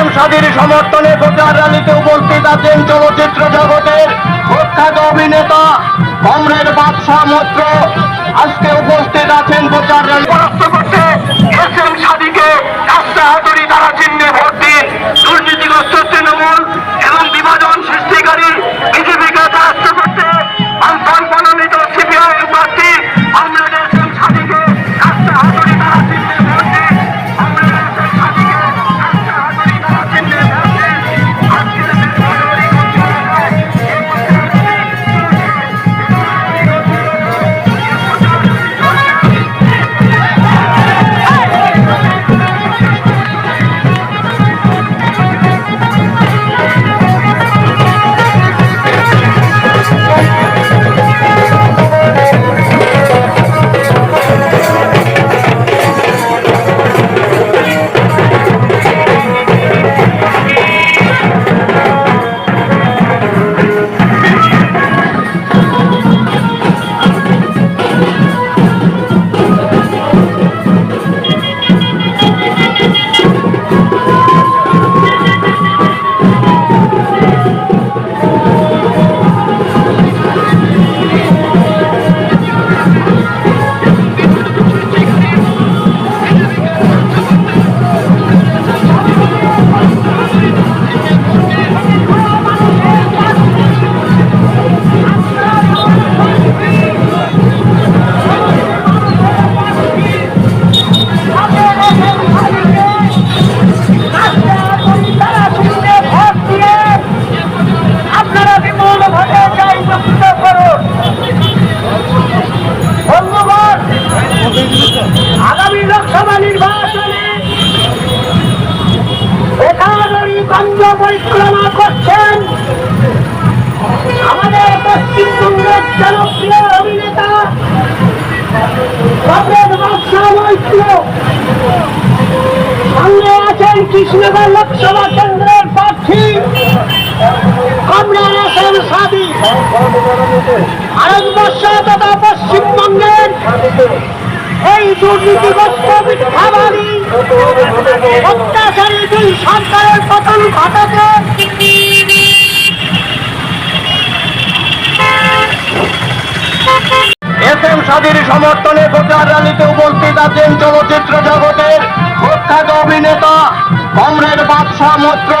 M স্বাধীর সমর্থনে প্রচার রানীতে উপস্থিত আছেন চলচ্চিত্র জগতের প্রখ্যাত অভিনেতা কমরেড বাদশাহ মৈত্র। আজকে উপস্থিত আছেন প্রচার রানী পরাস্ত করতে এস এম স্বাধীকে রাস্তা হাতুড়ি তারা চিহ্নে ভোট দিন কৃষ্ণনগর লোকসভা কেন্দ্রের প্রার্থী ভারতবর্ষ তথা পশ্চিমবঙ্গের এই দুর্নীতিগ্রস্ত মিথ্যাবাদী, অত্যাচারী দুই সরকারের পতন ঘটাতে এস এম স্বাধীর সমর্থনে প্রচার র্যালিতে উপস্থিত আছেন চলচ্চিত্র জগতের প্রখ্যাত অভিনেতা কমরেড বাদশাহ মৈত্র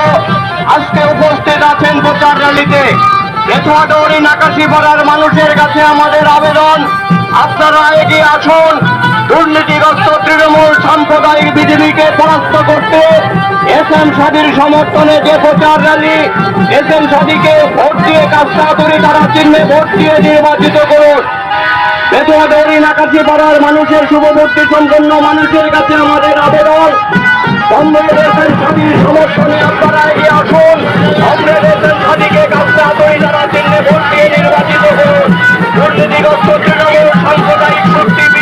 আজকে উপস্থিত আছেন প্রচার র্যালিতে। পেছুয়াডৌরি নাকাশিপাড়ার মানুষের কাছে আমাদের আবেদন। আপনারা এগিয়ে আসুন। দুর্নীতিগ্রস্ত তৃণমূল সাম্প্রদায়িক বিজেপিকে পরাস্ত করতে এস এম স্বাধীর সমর্থনে যে প্রচার র্যালি এস এম স্বাধীকে ভোট দিয়ে করে তারা চিহ্নে ভোট দিয়ে নির্বাচিত করুন। বেতুয়া দৌড়ি নাকাশি পাড়ার মানুষের শুভমূর্তি সম্পন্ন মানুষের কাছে আমাদের আবেদন। কংগ্রেসের স্বাধীন সমর্থনে আপনারা এগিয়ে আসুন। কংগ্রেসের স্বাধীকে কাজটা শক্তি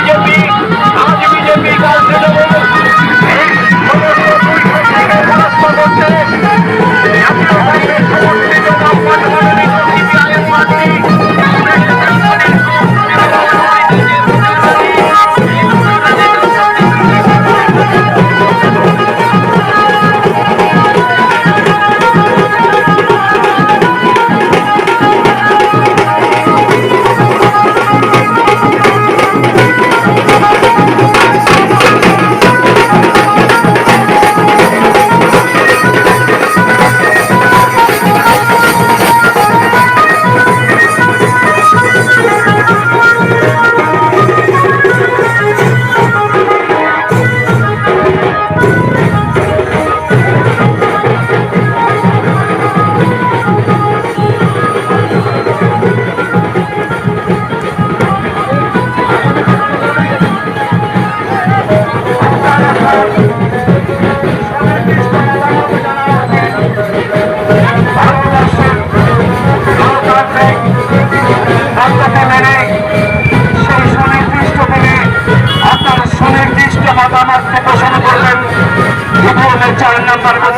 চার নম্বর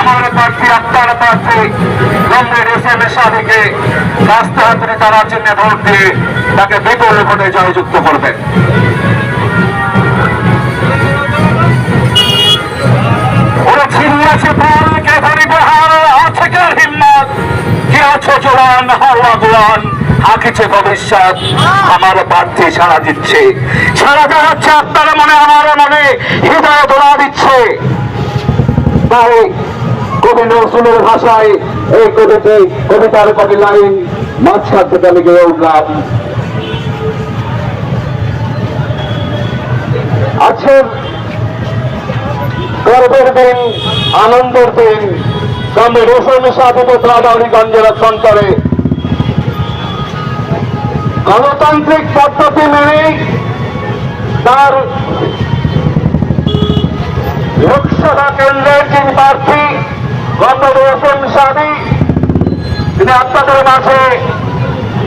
আমার প্রার্থী আপনার প্রার্থী কমরেড এস এম রাস্তা হাতে তারা চিহ্নে ভোট দিয়ে তাকে বিপুল ভোটে জয়যুক্ত করবেন আছে আঁকিছে ভবিষ্যৎ। আমার প্রার্থী সাড়া দিচ্ছে। সারা জানাচ্ছে আপনার মনে, আমার মনে। হৃদয় দিচ্ছে। তাই কবি নজরুলের ভাষায় এই কবিতে, কবিতার কবি লাইন, মাঝখান থেকে আমি উঠলাম। গর্বের দিন, আনন্দের দিন গ্রামে রোশন সাধিত ত্রাদারিগঞ্জের সঞ্চারে গণতান্ত্রিক পদ্ধতি মেনে তার লোকসভা কেন্দ্রের যিনি প্রার্থী গত রোশন সাদি তিনি আপনাদের মাঝে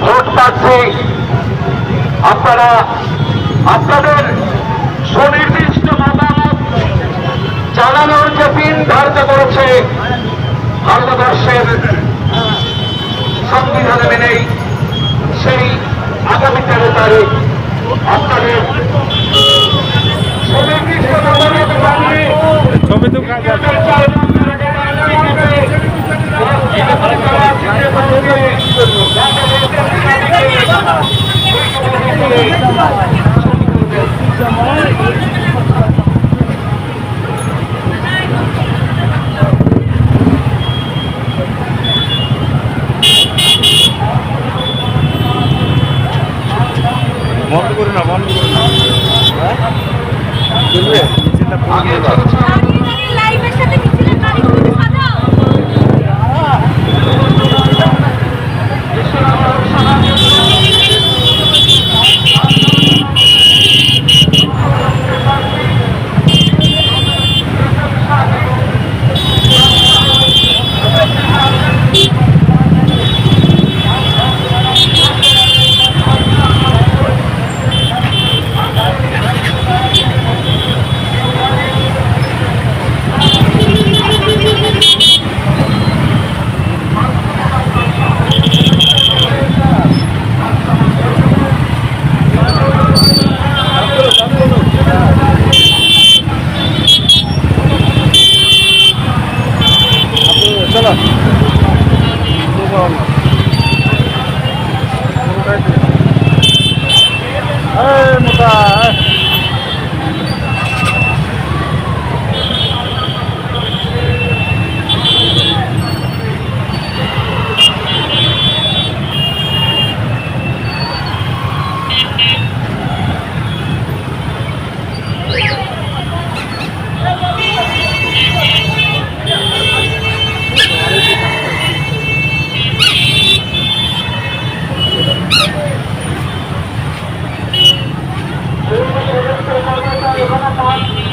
ভোট পাচ্ছি। আপনারা আপনাদের সুনির্দিষ্ট মতামত জানানোর যে দিন ধার্য করেছে ভারতবর্ষের সংবিধানে মেনেই সেই আগামী তেরো তারিখ আপনাদের ছবি তো কাজ one.